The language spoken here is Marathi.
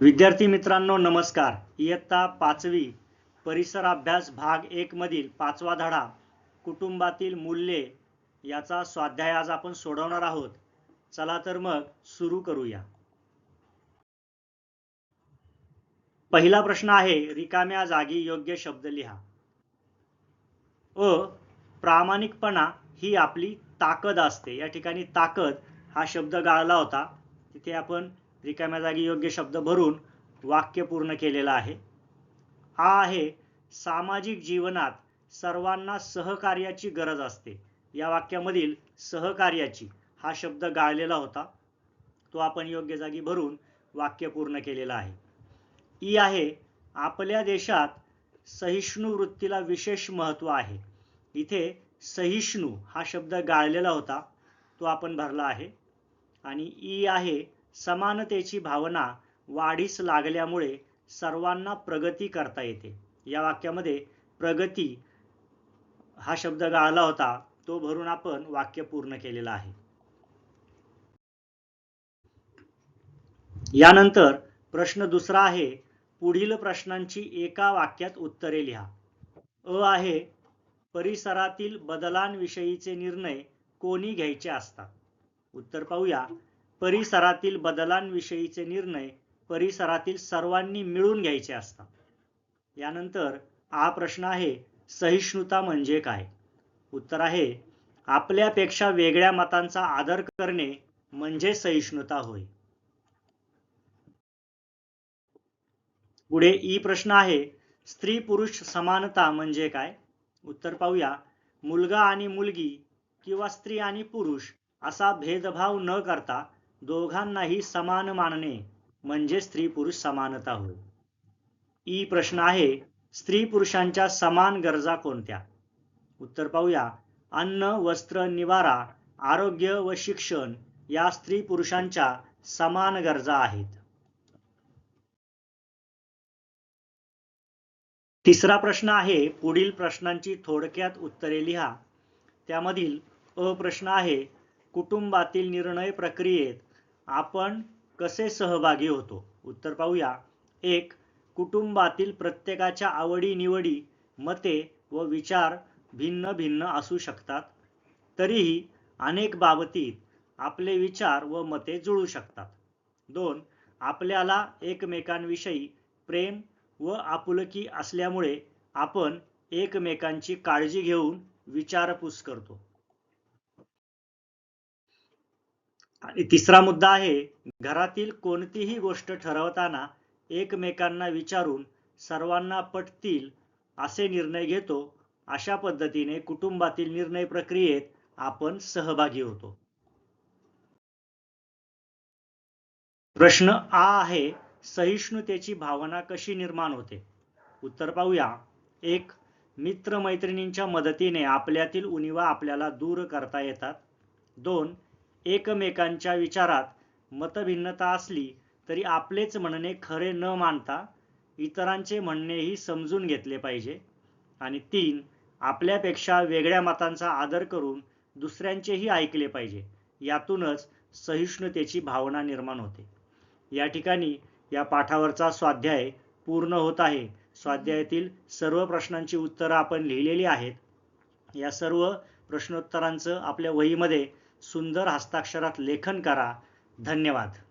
विद्यार्थी मित्रांनो नमस्कार. इयत्ता पाचवी परिसर अभ्यास भाग एक मधील पाचवा धडा कुटुंबातील मूल्ये याचा स्वाध्याय आज आपण सोडवणार आहोत. चला तर मग सुरू करूया. पहिला प्रश्न आहे रिकाम्या जागी योग्य शब्द लिहा. अ प्रामाणिकपणा ही आपली ताकद असते. या ठिकाणी ताकद हा शब्द गाळला होता. तिथे आपण रिकाम्या जागी योग्य शब्द भरून वाक्य पूर्ण केलेलं आहे. हा आहे सामाजिक जीवनात सर्वांना सहकार्याची गरज असते. या वाक्यामधील सहकार्याची हा शब्द गाळलेला होता. तो आपण योग्य जागी भरून वाक्य पूर्ण केलेलं आहे. ई आहे आपल्या देशात सहिष्णू वृत्तीला विशेष महत्त्व आहे. इथे सहिष्णू हा शब्द गाळलेला होता. तो आपण भरला आहे. आणि ई आहे समानतेची भावना वाढीस लागल्यामुळे सर्वांना प्रगती करता येते. या वाक्यामध्ये प्रगती हा शब्द गाळला होता. तो भरून आपण वाक्य पूर्ण केलेलं आहे. यानंतर प्रश्न दुसरा आहे. पुढील प्रश्नांची एका वाक्यात उत्तरे लिहा. अ आहे परिसरातील बदलांविषयीचे निर्णय कोणी घ्यायचे असतात? उत्तर पाहूया. परिसरातील बदलांविषयीचे निर्णय परिसरातील सर्वांनी मिळून घ्यायचे असतात. यानंतर हा प्रश्न आहे सहिष्णुता म्हणजे काय? उत्तर आहे आपल्यापेक्षा वेगळ्या मतांचा आदर करणे म्हणजे सहिष्णुता होय. पुढे ई प्रश्न आहे स्त्री पुरुष समानता म्हणजे काय? उत्तर पाहूया मुलगा आणि मुलगी किंवा स्त्री आणि पुरुष असा भेदभाव न करता दोघांनाही समान मानणे म्हणजे स्त्री पुरुष समानता होय. ई प्रश्न आहे स्त्री पुरुषांच्या समान गरजा कोणत्या? उत्तर पाहूया. अन्न वस्त्र निवारा आरोग्य व शिक्षण या स्त्री पुरुषांच्या समान गरजा आहेत. तिसरा प्रश्न आहे पुढील प्रश्नांची थोडक्यात उत्तरे लिहा. त्यामधील अ प्रश्न आहे कुटुंबातील निर्णय प्रक्रियेत आपण कसे सहभागी होतो? उत्तर पाहूया. एक कुटुंबातील प्रत्येकाच्या आवडीनिवडी मते व विचार भिन्न भिन्न असू शकतात. तरीही अनेक बाबतीत आपले विचार व मते जुळू शकतात. दोन आपल्याला एकमेकांविषयी प्रेम व आपुलकी असल्यामुळे आपण एकमेकांची काळजी घेऊन विचारपूस करतो. आणि तिसरा मुद्दा आहे घरातील कोणतीही गोष्ट ठरवताना एकमेकांना विचारून सर्वांना पटतील असे निर्णय घेतो अशा पद्धतीने कुटुंबातील निर्णय प्रक्रियेत आपण सहभागी होतो. प्रश्न आ आहे सहिष्णुतेची भावना कशी निर्माण होते? उत्तर पाहूया. एक मित्रमैत्रिणींच्या मदतीने आपल्यातील उणिवा आपल्याला दूर करता येतात. दोन एकमेकांच्या विचारात मतभिन्नता असली तरी आपलेच म्हणणे खरे न मानता इतरांचे म्हणणेही समजून घेतले पाहिजे. आणि तीन आपल्यापेक्षा वेगळ्या मतांचा आदर करून दुसऱ्यांचेही ऐकले पाहिजे. यातूनच सहिष्णुतेची भावना निर्माण होते. या ठिकाणी या पाठावरचा स्वाध्याय पूर्ण होत आहे. स्वाध्यायातील सर्व प्रश्नांची उत्तरं आपण लिहिलेली आहेत. या सर्व प्रश्नोत्तरांचं आपल्या वहीमध्ये सुंदर हस्ताक्षरात लेखन करा. धन्यवाद.